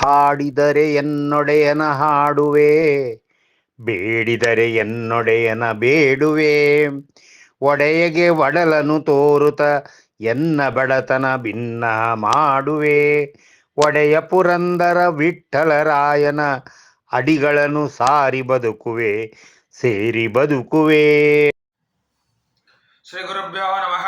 ಹಾಡಿದರೆ ಎನ್ನೊಡೆಯನ ಹಾಡುವೆ, ಬೇಡಿದರೆ ಎನ್ನೊಡೆಯನ ಬೇಡುವೆ. ಒಡೆಯಗೆ ಒಡಲನು ತೋರುತ, ಎನ್ನ ಬಡತನ ಭಿನ್ನ ಮಾಡುವೆ. ಒಡೆಯ ಪುರಂದರ ವಿಠ್ಠಲರಾಯನ ಅಡಿಗಳನ್ನು ಸಾರಿ ಬದುಕುವೆ, ಸೇರಿ ಬದುಕುವೆ. ಶ್ರೀ ಗುರುಭ್ಯೋ ನಮಃ,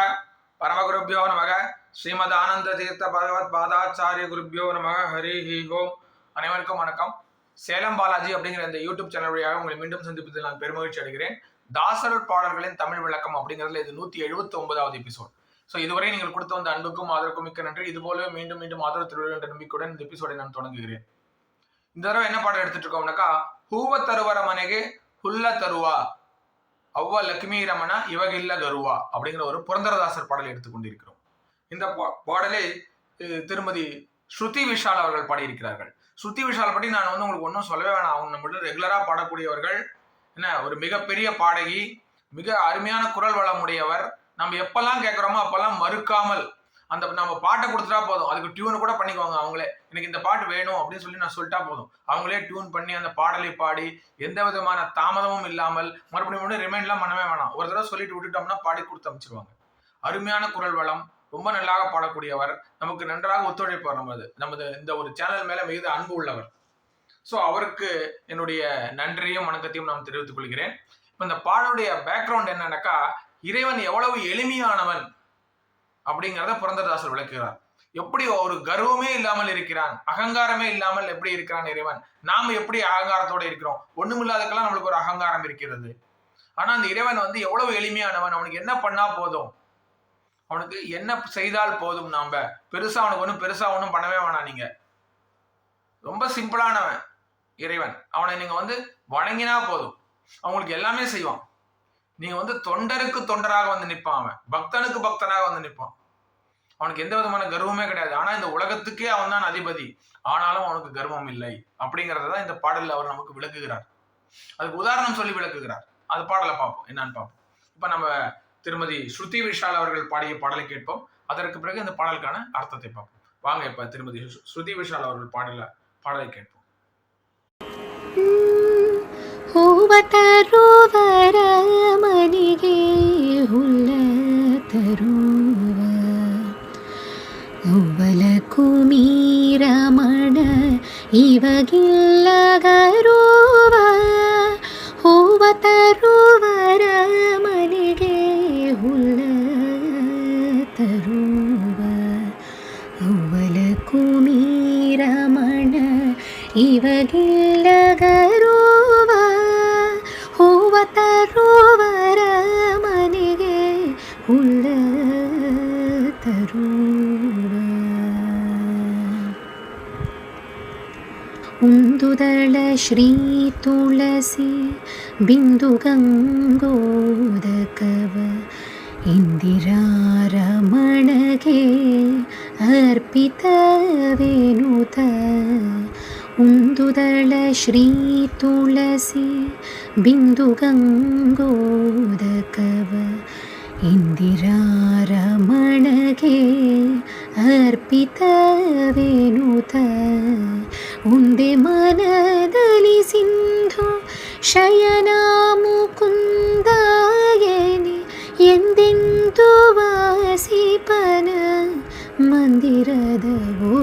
ಪರಮಗುರುಭ್ಯೋ ನಮಃ. ஸ்ரீமத் ஆனந்த தீர்த்த பகவத் பாதாச்சாரிய குருப்பியோ நம ஹரி ஹி ஹோம் அனைவருக்கும் வணக்கம். சேலம் பாலாஜி அப்படிங்கிற இந்த யூடியூப் சேனல் வழியாக உங்களை மீண்டும் சந்திப்பதில் நான் பெருமகிழ்ச்சி அடைகிறேன். தாசர் பாடல்களின் தமிழ் விளக்கம் அப்படிங்கிறதுல இது நூற்றி எழுபத்தி ஒன்பதாவது எபிசோட் ஸோ இதுவரை நீங்கள் கொடுத்த வந்த அன்புக்கும் ஆதரவுக்கும் மிக்க நன்றி. இதுபோலவே மீண்டும் மீண்டும் ஆதரவு திருவிழா என்ற நம்பிக்கையுடன் இந்த எபிசோடை நான் தொடங்குகிறேன். இந்த தடவை என்ன பாடம் எடுத்துட்டு இருக்கோம்னாக்கா ஹூவ தருவர மனைக்கு ஹுல்ல தருவா அவ்வ லக்ஷ்மி ரமணா இவகில்ல கருவா அப்படிங்கிற ஒரு புரந்தரதாசர் பாடல் எடுத்துக்கொண்டிருக்கிறோம் இந்த பா- பாடலை திருமதி ஸ்ருதி விஷால் அவர்கள் பாடியிருக்கிறார்கள். ஸ்ருதி விஷால் பற்றி நான் வந்து உங்களுக்கு ஒன்றும் சொல்லவே வேணாம். அவங்க நம்மள்ட்ட ரெகுலராக பாடக்கூடியவர்கள். என்ன ஒரு மிகப்பெரிய பாடகி மிக அருமையான குரல் வளம் உடையவர். நம்ம எப்பெல்லாம் கேட்குறோமோ அப்பெல்லாம் மறுக்காமல் அந்த நம்ம பாட்டை கொடுத்துட்டா போதும். அதுக்கு டியூன் கூட பண்ணிக்குவாங்க அவங்களே. எனக்கு இந்த பாட்டு வேணும் அப்படின்னு சொல்லி நான் சொல்லிட்டா போதும். அவங்களே டியூன் பண்ணி அந்த பாடலை பாடி எந்த விதமான தாமதமும் இல்லாமல் மறுபடியும் மறுபடியும் ரிமைண்ட்லாம் பண்ணவே வேணாம். ஒரு தடவை சொல்லிட்டு விட்டுட்டோம்னா பாடி கொடுத்து அமைச்சிருவாங்க. அருமையான குரல் வளம். ரொம்ப நல்லாக பாடக்கூடியவர் நமக்கு நன்றாக ஒத்துழைப்பவர் நமது நமது இந்த ஒரு சேனல் மேல மிகுந்த அன்பு உள்ளவர். ஸோ அவருக்கு என்னுடைய நன்றியும் வணக்கத்தையும் நான் தெரிவித்துக் கொள்கிறேன். இப்போ இந்த பாடலுடைய பேக்ரவுண்ட் என்னன்னாக்கா இறைவன் எவ்வளவு எளிமையானவன் அப்படிங்கிறத புரந்ததாசர் விளக்குகிறார். எப்படி ஒரு கர்வமே இல்லாமல் இருக்கிறான் அகங்காரமே இல்லாமல் எப்படி இருக்கிறான் இறைவன்? நாம் எப்படி அகங்காரத்தோட இருக்கிறோம்? ஒண்ணுமில்லாதக்கெல்லாம் நம்மளுக்கு ஒரு அகங்காரம் இருக்கிறது. ஆனா அந்த இறைவன் வந்து எவ்வளவு எளிமையானவன் அவனுக்கு என்ன பண்ணா போதும்? அவனுக்கு என்ன செய்தால் போதும் நாம பெருசா அவனுக்கு ஒன்றும் பெருசா ஒன்றும் பண்ணவே வேணாம் நீங்க. ரொம்ப சிம்பிளானவன் இறைவன். அவனை நீங்க வந்து வணங்கினா போதும். அவங்களுக்கு எல்லாமே செய்வான். நீங்க வந்து தொண்டருக்கு தொண்டராக வந்து நிற்பான் அவன். பக்தனுக்கு பக்தனாக வந்து நிற்பான் அவனுக்கு எந்த விதமான கர்வமே கிடையாது. ஆனா இந்த உலகத்துக்கே அவன் தான் அதிபதி. ஆனாலும் அவனுக்கு கர்வம் இல்லை. அப்படிங்கறத தான் இந்த பாடலில் அவர் நமக்கு விளக்குகிறார். அதுக்கு உதாரணம் சொல்லி விளக்குகிறார். அது பாடலை பார்ப்போம். என்னன்னு பார்ப்போம். இப்ப நம்ம திருமதி ஸ்ருதி விஷால் அவர்கள் பாடிய பாடலை கேட்போம் அதற்கு பிறகு இந்த பாடலுக்கான அர்த்தத்தை பார்ப்போம் வாங்க இப்ப திருமதி ஸ்ரு- ஸ்ருதி விஷால் அவர்கள் பாடல பாடலை கேட்போம் ಹೂವ ತರುವರ ಮನೆಗೆ ಹುಲ್ಲ ತರುವ ಅವ್ವಲ ಕುಮೀರಮಣ ಇವಾಗಿಲ್ಲ ಗರುವ ಹೂವ ತರುವರ ಇವಾಗಿಲ್ಲ ಗರುವ ಹೂವ ತರುವರ ಮನೆಗೆ ಹುಲ್ಲ ತರುವ ಉಂದುದಳ ಶ್ರೀ ತುಳಸಿ ಬಿಂದು ಗಂಗೋದಕವ ಇಂದಿರಾರಮಣಗೆ ಅರ್ಪಿತವೇನುತ കുന്തുതള ശ്രീ തുളസി ബിന്ദു ബിന്ദുഗംഗോദകവ ഇന്ദിരാരമണകേ അർപ്പിതവേനുത ഉന്തെ മനദലി സിന്ധു ശയനാമുകുന്ദായനി എന്തെന്തു വാസിപന മന്ദിരദവോ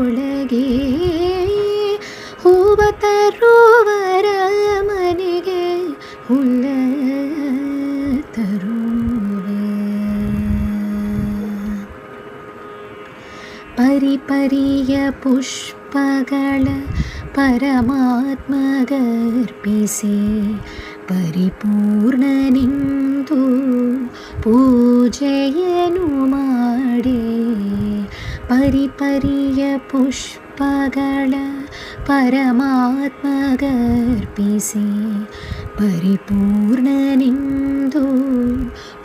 पुष्पगळ परमात्मगर्पिसे परिपूर्णनिन्तु पूजयनु माडे परिपरिय पुष्पगळ परमात्मगर्पिसे परिपूर्णनिन्दु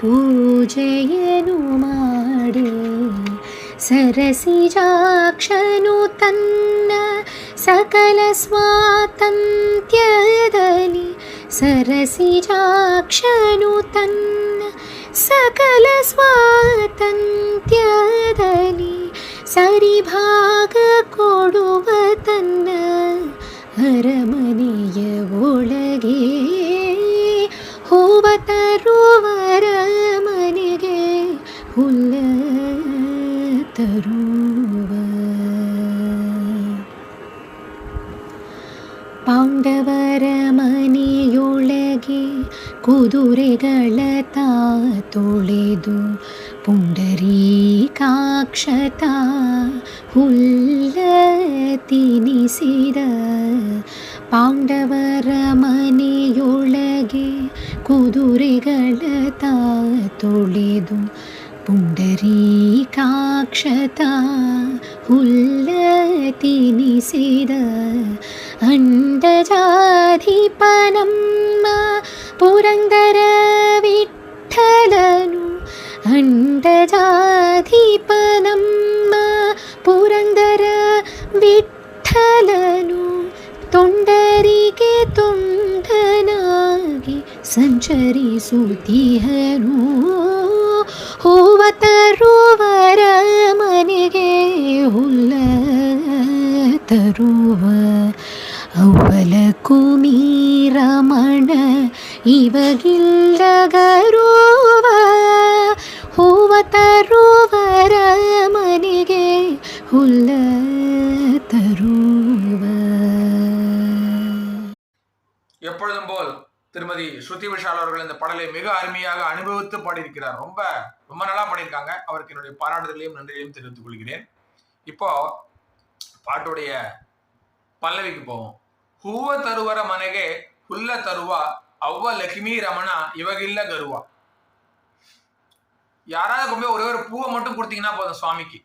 पूजयनु माडे ಮಾಡಿ ಸರಸಿಜಾಕ್ಷನು ತನ್ನ ಸಕಲ ಸ್ವಾತಂತ್ರ್ಯದಲ್ಲಿ ಸರಸಿಜಾಕ್ಷನು ತನ್ನ ಸಕಲ ಸ್ವಾತಂತ್ರ್ಯದಲ್ಲಿ ಸರಿಭಾಗ ಕೊಡುವ ತನ್ನ ಅರಮನೆಯ ಒಳಗೆ ಹೂವ ತರುವರ ತರುವ ಪಾಂಡವರ ಮನೆಯೊಳಗೆ ಕುದುರೆಗಳ ತಾ ತೊಳೆದು ಪುಂಡರೀಕಾಕ್ಷತ ಹುಲ್ಲ ತಿನಿಸಿದ ಪಾಂಡವರ ಮನೆಯೊಳಗೆ ಕುದುರೆಗಳ ತಾ ತೊಳೆದು पुण्डरीकाक्षता हुल्लति निषेद अण्डजाधिपनं पुरन्दर विठ्ठलनु हण्डजाधिपनं पुरन्दर विठ्ठलनु तुण्डरिके तुण्डनागे सञ्चरि सुीहनु ಹೂವ ತರುವರ ಮನೆಗೆ ಹುಲ್ಲ ತರುವ ಅವ್ವಲ ಕುಮೀರಮಣ ಇವಗಿಲ್ಲ ಗರುವ ಹೂವ ತರುವರ ಮನೆಗೆ ಹುಲ್ಲ ತರುವ திருமதி ஸ்ருதி விஷால் அவர்கள் இந்த பாடலை மிக அருமையாக அனுபவித்து பாடியிருக்கிறார். ரொம்ப ரொம்ப நல்லா பாடியிருக்காங்க. அவருக்கு என்னுடைய பாராட்டுதலையும் நன்றியையும் தெரிவித்துக் கொள்கிறேன். இப்போ பாட்டுடைய பல்லவிக்கு போவோம். ஹூவ தருவர மனகே ஹுல்ல தருவா அவ்வ லக்ஷ்மி ரமணா இவகில்ல கருவா. யாராவது கொண்டு ஒரே ஒரு பூவை மட்டும் கொடுத்தீங்கன்னா போதும் சுவாமிக்கு.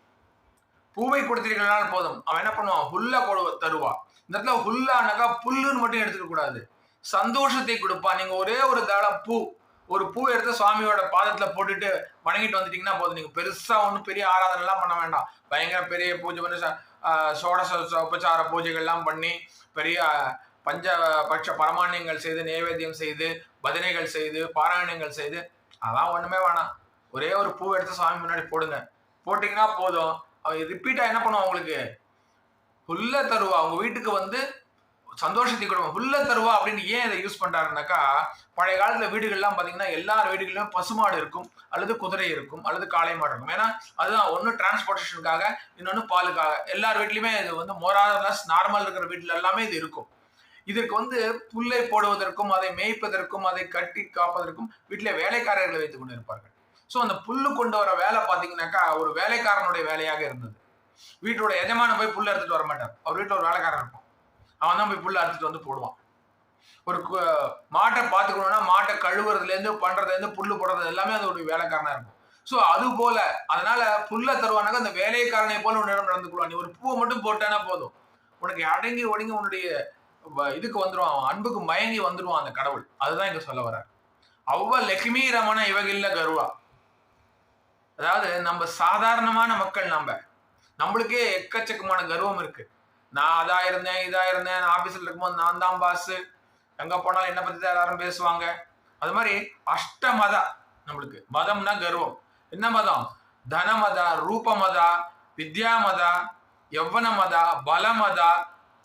பூவை கொடுத்தீர்கள்னால் போதும். அவன் என்ன பண்ணுவான்? ஹுல்ல கொடு தருவா. இந்த இடத்துல ஹுல்லானாக்கா புல்லுன்னு மட்டும் எடுத்துக்க கூடாது. சந்தோஷத்தை கொடுப்பான் நீங்க ஒரே ஒரு தளம் பூ ஒரு பூ எடுத்து சுவாமியோட பாதத்துல போட்டுட்டு வணங்கிட்டு வந்துட்டீங்கன்னா போதும். நீங்க பெருசா ஒன்றும் பெரிய ஆராதனை எல்லாம் பண்ண வேண்டாம். பயங்கர பெரிய பூஜை பண்ணி சோடச உபச்சார பூஜைகள்லாம் பண்ணி பெரிய பஞ்ச பட்ச பரமானியங்கள் செய்து நைவேத்தியம் செய்து பஜனைகள் செய்து பாராயணங்கள் செய்து அதெல்லாம் ஒண்ணுமே வேணாம். ஒரே ஒரு பூ எடுத்து சாமி முன்னாடி போடுங்க. போட்டீங்கன்னா போதும். அவன் ரிப்பீட்டா என்ன பண்ணுவோம் உங்களுக்கு? புல்ல தருவா. அவங்க வீட்டுக்கு வந்து சந்தோஷத்தை கொடுக்கும் புல்ல தருவா அப்படின்னு ஏன் இதை யூஸ் பண்ணுறாருனாக்கா பழைய காலத்தில் வீடுகள்லாம் பார்த்தீங்கன்னா எல்லார் வீடுகளிலும் பசுமாடு இருக்கும் அல்லது குதிரை இருக்கும் அல்லது காளை மாடு இருக்கும். ஏன்னா அதுதான் ஒன்று டிரான்ஸ்போர்ட்டேஷனுக்காக இன்னொன்று பாலுக்காக. எல்லார் வீட்லையுமே இது வந்து மோராதலஸ் நார்மல் இருக்கிற வீட்டில் எல்லாமே இது இருக்கும். இதற்கு வந்து புல்லை போடுவதற்கும் அதை மேய்ப்பதற்கும் அதை கட்டி காப்பதற்கும் வீட்டில் வேலைக்காரர்களை வைத்துக் கொண்டு இருப்பார்கள் ஸோ அந்த புல்லு கொண்டு வர வேலை பார்த்தீங்கன்னாக்கா ஒரு வேலைக்காரனுடைய வேலையாக இருந்தது. வீட்டோட எஜமான போய் புல்ல எடுத்துட்டு வர மாட்டார். அவர் வீட்டில் ஒரு வேலைக்காரன் இருப்பான். அவன் தான் போய் புல்ல அறுத்துட்டு வந்து போடுவான். ஒரு மாட்டை பார்த்துக்கணும்னா மாட்டை கழுவுறதுலேருந்து பண்ணுறதுலேருந்து புல் போடுறது எல்லாமே அதோடைய வேலைக்காரனாக இருக்கும். ஸோ அது போல அதனால புல்ல தருவானாக்க அந்த வேலைக்காரனை போல உன்னிடம் நடந்து கொள்வான். நீ ஒரு பூவை மட்டும் போட்டானா போதும். உனக்கு அடங்கி ஒடுங்கி உன்னுடைய வ- இதுக்கு வந்துடுவான் அவன் அன்புக்கு மயங்கி வந்துடுவான் அந்த கடவுள். அதுதான் இங்கே சொல்ல வர அவ்வளோ லக்ஷ்மி ரமண இவகில்ல கருவா. அதாவது நம்ம சாதாரணமான மக்கள் நம்ம. நம்மளுக்கே எக்கச்சக்கமான கர்வம் இருக்குது நான் அதா இருந்தேன் இதா இருந்தேன் நான் ஆபீஸ்ல இருக்கும்போது நான் தான் பாஸ் எங்க போனாலும் என்ன பத்தி தான் எல்லாரும் பேசுவாங்க. அது மாதிரி அஷ்ட மதா நம்மளுக்கு. மதம்னா கர்வம். என்ன மதம்? தன மதா ரூப மதா வித்யா மதா யவ்வன மதா பல மதா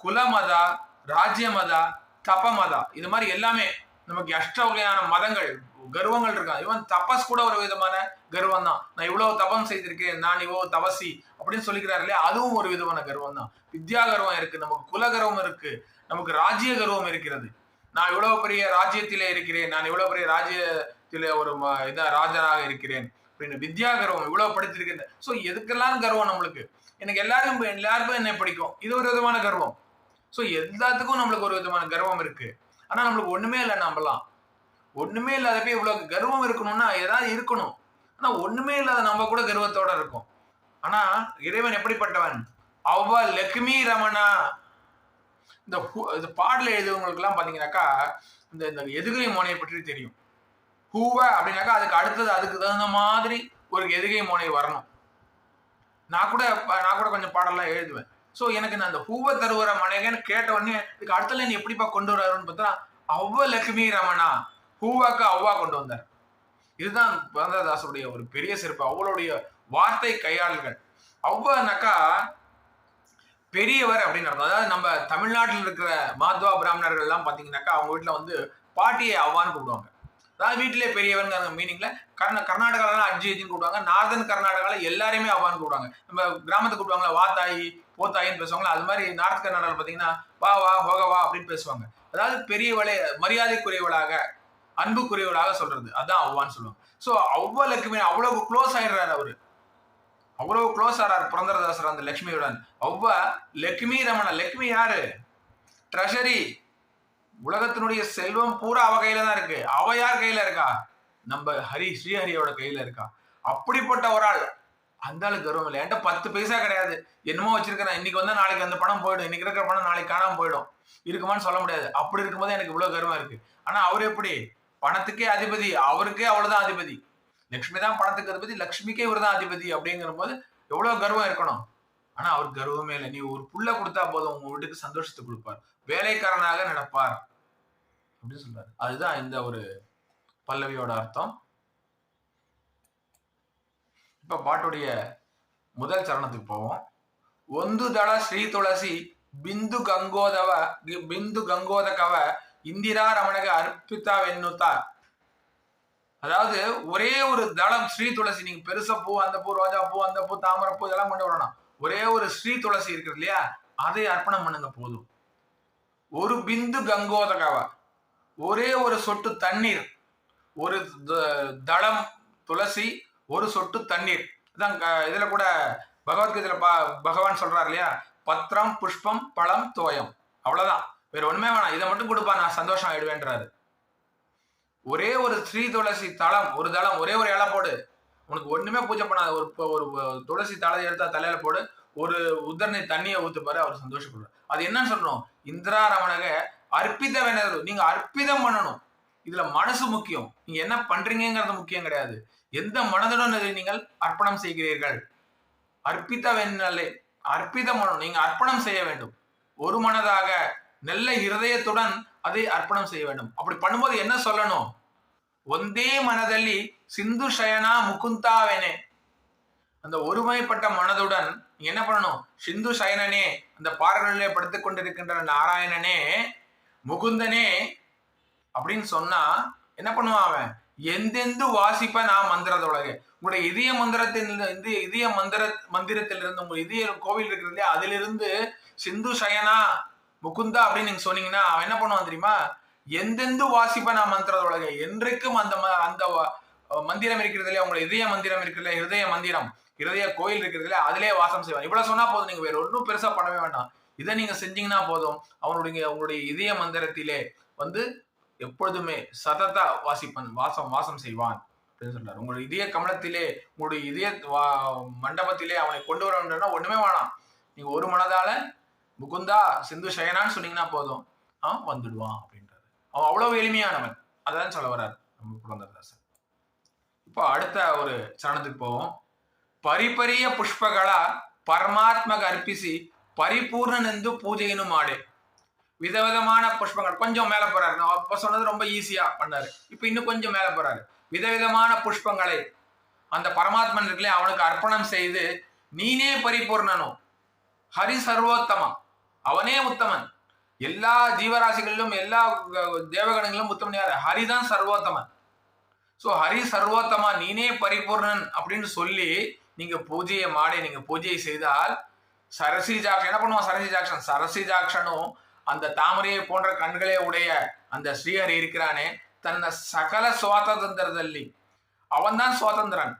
குல மதா ராஜ்ய மதா தப மதா இது மாதிரி எல்லாமே நமக்கு அஷ்ட வகையான மதங்கள் கர்வங்கள் இருக்கா? இவன் தபஸ் கூட ஒரு விதமான கர்வம் தான் நான் இவ்வளவு தபம் செய்திருக்கேன் நான் இவ்வளவு தபசி அப்படின்னு சொல்லிக்கிறாரு இல்லையா அதுவும் ஒரு விதமான கர்வம் தான் வித்யா கர்வம் இருக்கு நமக்கு குல கர்வம் இருக்கு நமக்கு ராஜ்ய கர்வம் இருக்கிறது. நான் இவ்வளவு பெரிய ராஜ்யத்திலே இருக்கிறேன் நான் இவ்வளவு பெரிய ராஜ்யத்திலே ஒரு இதா ராஜனாக இருக்கிறேன் அப்படின்னு வித்யா கர்வம் இவ்வளவு படிச்சிருக்கேன் ஸோ எதுக்கெல்லாம் கர்வம் நம்மளுக்கு? எனக்கு எல்லாரும் எல்லாருக்கும் என்னை பிடிக்கும். இது ஒரு விதமான கர்வம். ஸோ எல்லாத்துக்கும் நம்மளுக்கு ஒரு விதமான கர்வம் இருக்கு. ஆனா நம்மளுக்கு ஒண்ணுமே இல்லை நம்மலாம் ஒண்ணுமே இல்லாதப்ப இவ்வளவு கர்வம் இருக்கணும்னா ஏதாவது இருக்கணும். ஆனா ஒண்ணுமே இல்லாத நம்ம கூட கர்வத்தோட இருக்கும். ஆனா இறைவன் எப்படிப்பட்டவன்? அவ்வ லக்ஷ்மி ரமணா. இந்த இந்த பாடல எழுதுவவங்களுக்கு எல்லாம் பாத்தீங்கன்னாக்கா இந்த இந்த எதுகை மோனையை பற்றி தெரியும். ஹூவ அப்படின்னாக்கா அதுக்கு அடுத்தது அதுக்கு தகுந்த மாதிரி ஒரு எதுகை மோனை வரணும். நான் கூட நான் கூட கொஞ்சம் பாடலாம் எழுதுவேன். ஸோ எனக்கு நான் அந்த ஹூவ தருவர மனைகன்னு கேட்ட உடனே இதுக்கு அடுத்த லைன் எப்படிப்பா கொண்டு வராருன்னு பார்த்தா அவ்வ லக்ஷ்மி ரமணா. பூவாக்கு அவ்வா கொண்டு வந்தார். இதுதான் புரந்தரதாசருடைய ஒரு பெரிய சிறப்பு. அவளுடைய வார்த்தை கையாளர்கள் அவ்வானாக்கா பெரியவர் அப்படின்னு அர்த்தம். அதாவது நம்ம தமிழ்நாட்டில் இருக்கிற மாத்வா பிராமணர்கள் எல்லாம் பார்த்தீங்கன்னாக்கா அவங்க வீட்டில் வந்து பாட்டியை அவ்வான்னு கூப்பிடுவாங்க. அதாவது வீட்டிலே பெரியவங்க மீனிங்ல கர்நா கர்நாடகாலாம் அஜி அஜின்னு கூப்பிடுவாங்க. நார்தன் கர்நாடகாவில் எல்லாருமே அவ்வான்னு கூப்பிடுவாங்க. நம்ம கிராமத்துக்கு கூப்பிடுவாங்களா வா தாயி பேசுவாங்களா அது மாதிரி நார்த் கர்நாடகாவில் பார்த்தீங்கன்னா வா வா ஹோக வா அப்படின்னு பேசுவாங்க. அதாவது பெரியவளை மரியாதைக்குரியவளாக அன்புக்குரியவராக சொல்றது. அதான் அவ்வான்னு சொல்லுவாங்க. ஸோ அவ்வளவுக்குமே அவ்வளவு க்ளோஸ் ஆயிடுறாரு அவரு. அவ்வளவு க்ளோஸ் ஆறாரு புரந்தரதாசர் அந்த லக்ஷ்மியுடன். அவ்வ லக்ஷ்மி ரமண லக்ஷ்மி யாரு? ட்ரெஷரி உலகத்தினுடைய செல்வம் பூரா அவ கையில தான் இருக்கு. அவ யார் கையில இருக்கா? நம்ம ஹரி ஸ்ரீஹரியோட கையில இருக்கா. அப்படிப்பட்ட ஒரு ஆள். அந்த ஆளுக்கு கர்வம் இல்லை. என்கிட்ட பத்து பைசா கிடையாது. என்னமோ வச்சிருக்கிறேன். இன்னைக்கு வந்தா நாளைக்கு அந்த பணம் போயிடும். இன்னைக்கு இருக்கிற பணம் நாளைக்கு காணாம போயிடும். இருக்குமான்னு சொல்ல முடியாது. அப்படி இருக்கும்போது எனக்கு இவ்வளவு கர்வம் இருக்கு. ஆனா அவர் எப்படி? பணத்துக்கே அதிபதி அவருக்கே அவ்வளவுதான் அதிபதி லக்ஷ்மி தான் பணத்துக்கு அதிபதி லக்ஷ்மிக்கே இவர் தான் அதிபதி அப்படிங்கிற போது எவ்வளவு கர்வம் இருக்கணும் ஆனா அவருக்கு கர்வமே இல்லை நீ ஒரு புள்ள கொடுத்தா போதும் உங்க வீட்டுக்கு சந்தோஷத்தை கொடுப்பார் வேலைக்காரனாக நடப்பார் அப்படின்னு சொல்றாரு அதுதான் இந்த ஒரு பல்லவியோட அர்த்தம் இப்ப பாட்டுடைய முதல் சரணத்துக்கு போவோம் ಒಂದು ದಳ ಶ್ರೀ ತುಳಸಿ ಬಿಂದು ಗಂಗೋದವ ಬಿಂದು ಗಂಗೋದಕವ இந்திரா ரமணக அர்ப்பித்தாவென்னுத்தா அதாவது ஒரே ஒரு தளம் ஸ்ரீ துளசி நீங்க பெருசா பூ அந்த பூ ரோஜா பூ அந்த பூ தாமரை பூ இதெல்லாம் கொண்டு வரணும். ஒரே ஒரு ஸ்ரீ துளசி இருக்குது இல்லையா? அதை அர்ப்பணம் பண்ணுங்க போதும். ஒரு பிந்து கங்கோதகவ ஒரே ஒரு சொட்டு தண்ணீர். ஒரு த- தளம் துளசி ஒரு சொட்டு தண்ணீர். அதான் க- இதுல கூட பகவத்கீதையில பா பகவான் சொல்றாரு இல்லையா? பத்திரம் புஷ்பம் பழம் தோயம். அவ்வளவுதான். வேற ஒண்ணுமே வேணாம். இதை மட்டும் கொடுப்பா நான் சந்தோஷம் ஆயிடுவேன்றாரு. ஒரே ஒரு ஸ்ரீ துளசி தளம் ஒரு தளம் ஒரே ஒரு இலை போடு. உனக்கு ஒண்ணுமே பூஜை பண்ணாத ஒரு ஒரு துளசி தலை எடுத்தா தலையில போடு. ஒரு உதரணை தண்ணியை ஊத்து பாரு அவர் சந்தோஷப்படுறாரு அது என்னன்னு சொல்லணும்? இந்திரா ரமணக அர்ப்பித வேணது நீங்க அர்ப்பிதம் பண்ணணும். இதுல மனசு முக்கியம். நீங்க என்ன பண்றீங்கிறது முக்கியம் கிடையாது. எந்த மனதுடன் நீங்கள் அர்ப்பணம் செய்கிறீர்கள்? அர்ப்பித வெண்ணலை அர்ப்பிதம் பண்ணணும். நீங்க அர்ப்பணம் செய்ய வேண்டும். ஒரு மனதாக நல்ல இருதயத்துடன் அதை அர்ப்பணம் செய்ய வேண்டும். அப்படி பண்ணும்போது என்ன சொல்லணும்? ஒந்தே மனதல்லி சிந்து சயனா முகுந்தாவேனே. அந்த ஒருமைப்பட்ட மனதுடன் நீ என்ன பண்ணணும்? சிந்து சயனனே அந்த பாறைகளிலே படுத்துக் கொண்டிருக்கின்ற நாராயணனே முகுந்தனே அப்படின்னு சொன்னா என்ன பண்ணுவான் அவன்? எந்தெந்து வாசிப்ப நான் மந்திரத உங்களுடைய இதய மந்திரத்தின் இதய மந்திர மந்திரத்திலிருந்து உங்க இதய கோவில் இருக்கிறதே அதிலிருந்து சிந்து சயனா முகுந்தா அப்படின்னு நீங்க சொன்னீங்கன்னா அவன் என்ன பண்ணுவான் தெரியுமா? எந்தெந்து வாசிப்ப நான் உலக என்றைக்கும் அந்த ம- அந்த மந்திரம் இருக்கிறது இல்லையா? உங்களுடைய இதய மந்திரம் இருக்கிறது இல்லையா? ஹிருதய மந்திரம். ஹிருதய கோயில் இருக்கிறது இல்லையா? அதிலே வாசம் செய்வான். இவ்வளவு சொன்னா போதும் நீங்க வேற ஒன்றும் பெருசா பண்ணவே வேண்டாம். இதை நீங்க செஞ்சீங்கன்னா போதும். அவனுடைய உங்களுடைய இதய மந்திரத்திலே வந்து எப்பொழுதுமே சததா வாசிப்பன் வாசம் வாசம் செய்வான் அப்படின்னு சொல்றாரு. உங்களுடைய இதய கமலத்திலே உங்களுடைய இதய வா- மண்டபத்திலே அவனை கொண்டு வர வேண்டும்னா ஒண்ணுமே வேணாம். நீங்க ஒரு மனதால முகுந்தா சிந்து சயனான்னு சொன்னீங்கன்னா போதும். ஆ வந்துடுவான் அப்படின்றது அவன் அவ்வளவு எளிமையானவன். அதான் சொல்ல வர்றாரு நம்ம புலந்தரதாசன் இப்போ அடுத்த ஒரு சரணத்துக்கு போவோம். பரிபரிய புஷ்பகளா பரமாத்மக அர்ப்பிசி பரிபூர்ணன் என்று பூஜையினும் ஆடு. விதவிதமான புஷ்பங்கள். கொஞ்சம் மேலே போறாரு. நான் அப்போ சொன்னது ரொம்ப ஈஸியா பண்ணாரு. இப்போ இன்னும் கொஞ்சம் மேலே போறாரு. விதவிதமான புஷ்பங்களை அந்த பரமாத்மன் இருக்குல்ல அவனுக்கு அர்ப்பணம் செய்து நீனே பரிபூர்ணனும் ஹரி சர்வோத்தமம். அவனே உத்தமன். எல்லா ஜீவராசிகளிலும் எல்லா தேவகணங்களிலும் உத்தமன் யார்? ஹரிதான் சர்வோத்தமன். ஸோ ஹரி சர்வோத்தமா நீனே பரிபூர்ணன் அப்படின்னு சொல்லி நீங்க பூஜையை மாடி நீங்க பூஜையை செய்தால் சரசி ஜாக்ஷன் என்ன பண்ணுவோம் சரசி ஜாக்ஷன்? சரசி ஜாக்ஷனும் அந்த தாமரையை போன்ற கண்களே உடைய அந்த ஸ்ரீஹரி இருக்கிறானே தன்னை சகல சுவாதந்திரதல்லி அவன் தான் சுவாதந்திரன்.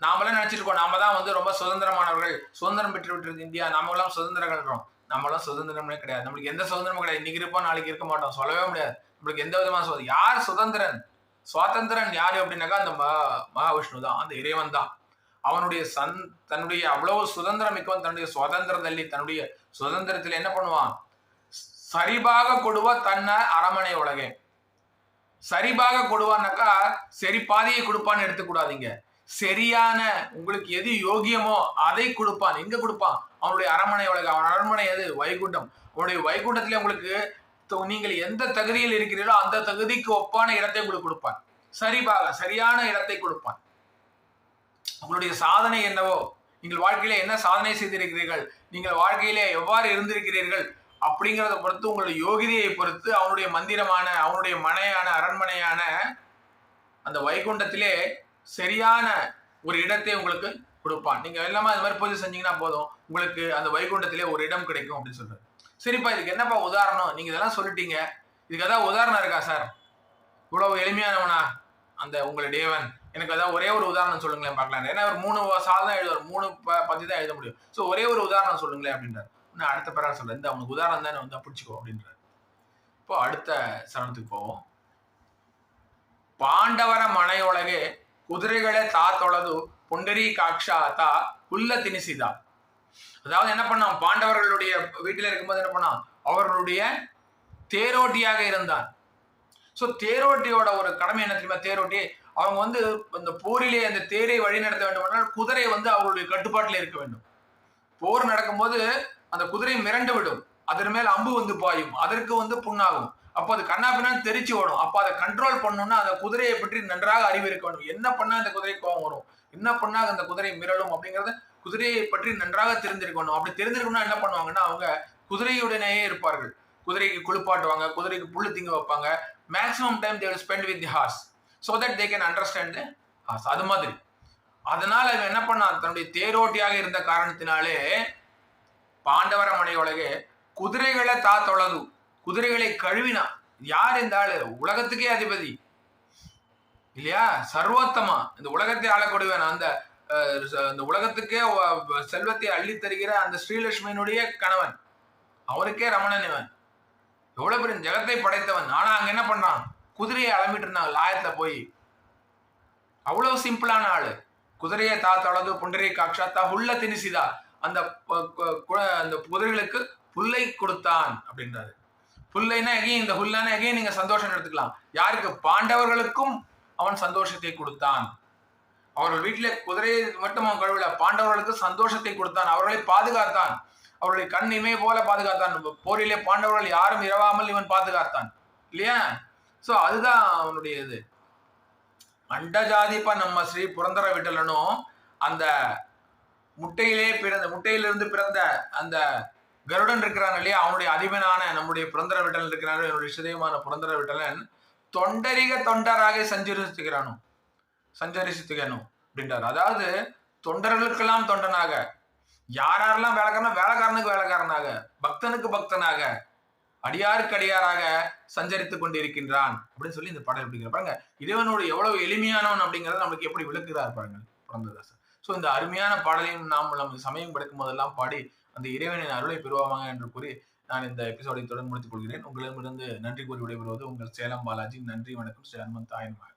நாமளே நினச்சிருக்கோம் நாம தான் வந்து ரொம்ப சுதந்திரமானவர்கள் சுதந்திரம் பெற்று விட்டு இந்தியா நாமெல்லாம் சுதந்திரங்கள்ன்றோம். நம்மளாம் சுதந்திரமே கிடையாது. நம்மளுக்கு எந்த சுதந்திரமும் கிடையாது. இன்னைக்கு இருப்போம் நாளைக்கு இருக்க மாட்டோம். சொல்லவே முடியாது. நம்மளுக்கு எந்த விதமான சுதந்திரம் யார் சுதந்திரன்? சுவாதந்திரன் யார் அப்படின்னாக்கா அந்த மகா மகாவிஷ்ணு தான். அந்த இறைவன் தான். அவனுடைய சந் தன்னுடைய அவ்வளவு சுதந்திரம் மிக்கவன் தன்னுடைய சுதந்திரத்தள்ளி தன்னுடைய சுதந்திரத்தில் என்ன பண்ணுவான்? சரிபாக கொடுவா தன்னை அரமனை உலகே. சரிபாக கொடுவான்னாக்கா சரி பாதையை கொடுப்பான்னு எடுத்துக்கூடாதீங்க. சரியான உங்களுக்கு எது யோகியமோ அதை கொடுப்பான். எங்க கொடுப்பான்? அவனுடைய அரண்மனை உலகம். அவன் அரண்மனை எது? வைகுண்டம். அவனுடைய வைகுண்டத்திலே உங்களுக்கு நீங்கள் எந்த தகுதியில் இருக்கிறீர்களோ அந்த தகுதிக்கு ஒப்பான இடத்தை உங்களுக்கு கொடுப்பான். சரிபாக சரியான இடத்தை கொடுப்பான். உங்களுடைய சாதனை என்னவோ? நீங்கள் வாழ்க்கையில என்ன சாதனை செய்திருக்கிறீர்கள்? நீங்கள் வாழ்க்கையிலே எவ்வாறு இருந்திருக்கிறீர்கள்? அப்படிங்கிறத பொறுத்து உங்களுடைய யோகிதையை பொறுத்து அவனுடைய மந்திரமான அவனுடைய மனையான அரண்மனையான அந்த வைகுண்டத்திலே சரியான ஒரு இடத்தை உங்களுக்கு கொடுப்பான். நீங்கள் எல்லாமே அது மாதிரி பூஜை செஞ்சீங்கன்னா போதும். உங்களுக்கு அந்த வைகுண்டத்திலே ஒரு இடம் கிடைக்கும் அப்படின்னு சொல்றாரு. சரிப்பா இதுக்கு என்னப்பா உதாரணம்? நீங்கள் இதெல்லாம் சொல்லிட்டீங்க. இதுக்கு ஏதாவது உதாரணம் இருக்கா சார்? இவ்வளவு எளிமையானவனா அந்த உங்களுடைய தேவன்? எனக்கு அதான் ஒரே ஒரு உதாரணம் சொல்லுங்களேன் பார்க்கலாம் ஏன்னா ஒரு மூணு சால் தான் எழுதுவார். மூணு பத்தி தான் எழுத முடியும். ஸோ ஒரே ஒரு உதாரணம் சொல்லுங்களேன் அப்படின்றார். நான் அடுத்த பேராக சொல்றேன். இந்த அவனுக்கு உதாரணம் தானே வந்து பிடிச்சிக்கோ அப்படின்றார். இப்போ அடுத்த சரணத்துக்கு போவோம். பாண்டவர மனையுலகே குதிரைகளை தா தொழது பொண்டரி காக்ஷா தா புல்ல திணிசிதா. அதாவது என்ன பண்ணான்? பாண்டவர்களுடைய வீட்டில் இருக்கும்போது என்ன பண்ணான்? அவர்களுடைய தேரோட்டியாக இருந்தான். ஸோ தேரோட்டியோட ஒரு கடமை என்ன தெரியுமா? தேரோட்டி அவங்க வந்து இந்த போரிலே அந்த தேரை வழிநடத்த வேண்டும் என்றால் குதிரை வந்து அவர்களுடைய கட்டுப்பாட்டில் இருக்க வேண்டும். போர் நடக்கும்போது அந்த குதிரை மிரண்டு விடும். அதன் மேல் அம்பு வந்து பாயும். அதற்கு வந்து புண்ணாகும். அப்போ அது கண்ணாபின்னான்னு தெரிச்சு ஓடும். அப்போ அதை கண்ட்ரோல் பண்ணணும்னா அந்த குதிரையை பற்றி நன்றாக அறிவு இருக்க வேண்டும். என்ன பண்ணால் அந்த குதிரை கோவம் வரும்? என்ன பண்ணால் அந்த குதிரை மிரளும்? அப்படிங்கிறத குதிரையை பற்றி நன்றாக தெரிந்திருக்கணும் அப்படி தெரிஞ்சிருக்கணும்னா என்ன பண்ணுவாங்கன்னா அவங்க குதிரையுடனேயே இருப்பார்கள். குதிரைக்கு குளிப்பாட்டுவாங்க குதிரைக்கு புல்லு திங்க வைப்பாங்க. Maximum time they spend with the horse so that they can understand horse அது மாதிரி. அதனால் இவன் என்ன பண்ணான்? தன்னுடைய தேரோட்டியாக இருந்த காரணத்தினாலே பாண்டவர மனையொலகே குதிரைகளை தொழது குதிரைகளை கழுவினான். யார் இந்த ஆளு? உலகத்துக்கே அதிபதி. இல்லையா? சர்வோத்தமா. இந்த உலகத்தை ஆளக்கூடியவன் அந்த இந்த உலகத்துக்கே செல்வத்தை அள்ளி தருகிற அந்த ஸ்ரீலட்சுமியினுடைய கணவன். அவருக்கே ரமணன் இவன். எவ்வளவு பெரிய ஜெகத்தை படைத்தவன். ஆனா அங்க என்ன பண்ணான் குதிரையை அளம்பிட்டு இருந்தான் லாயத்துல போய். அவ்வளவு சிம்பிளான ஆளு. குதிரையை தாத்தளது புண்டரை காட்சாத்தா உள்ள திணிசிதா. அந்த அந்த குதிரைகளுக்கு புல்லை கொடுத்தான் அப்படின்றாரு. புல்லைனா எகைன் இந்த ஹுல்லான எகைன் நீங்க சந்தோஷம் எடுத்துக்கலாம். யாருக்கு? பாண்டவர்களுக்கும் அவன் சந்தோஷத்தை கொடுத்தான். அவர்கள் வீட்டிலே குதிரையை மட்டும் அவன் கழுவில பாண்டவர்களுக்கு சந்தோஷத்தை கொடுத்தான். அவர்களை பாதுகாத்தான். அவருடைய கண் இமை போல பாதுகாத்தான். போரிலே பாண்டவர்கள் யாரும் இரவாமல் இவன் பாதுகாத்தான். இல்லையா? சோ அதுதான் அவனுடைய இது. அண்டஜாதிப்பா நம்ம ஸ்ரீ புரந்தர விட்டலனும் அந்த முட்டையிலே பிறந்த முட்டையிலிருந்து பிறந்த அந்த கருடன் இருக்கிறான் இல்லையா? அவனுடைய அதிபனான நம்முடைய புரந்தர விட்டலன் இருக்கிறான்? என்னுடைய சிதயமான புரந்தர விட்டலன் தொண்டரிக தொண்டராக சஞ்சரித்துகிறானோ சஞ்சரித்துகிறானோ அப்படின்றார். அதாவது தொண்டர்களுக்கெல்லாம் தொண்டனாக. யார் யாரெல்லாம் வேலைக்காரனா? வேலைக்காரனுக்கு வேலைக்காரனாக. பக்தனுக்கு பக்தனாக. அடியாருக்கு அடியாராக சஞ்சரித்துக் கொண்டிருக்கின்றான். அப்படின்னு சொல்லி இந்த பாடல் அப்படிங்கிற பாருங்க இறைவனோடு எவ்வளவு எளிமையானவன் அப்படிங்கிறத நமக்கு எப்படி விளக்குகிறார் பாருங்கள் பிறந்ததாசன் ஸோ இந்த அருமையான பாடலையும் நாம் நம்ம சமயம் கிடைக்கும் போதெல்லாம் பாடி அந்த இறைவனின் அருளை பெறுவாங்க என்று கூறி நான் இந்த எபிசோடை தொடர்ந்து முடித்துக் கொள்கிறேன். உங்களிடமிருந்து நன்றி கூறி விடைபெறுவது உங்கள் சேலம் பாலாஜி. நன்றி வணக்கம். ஸ்ரீ ஹனுமந்த் ஆயன்மார்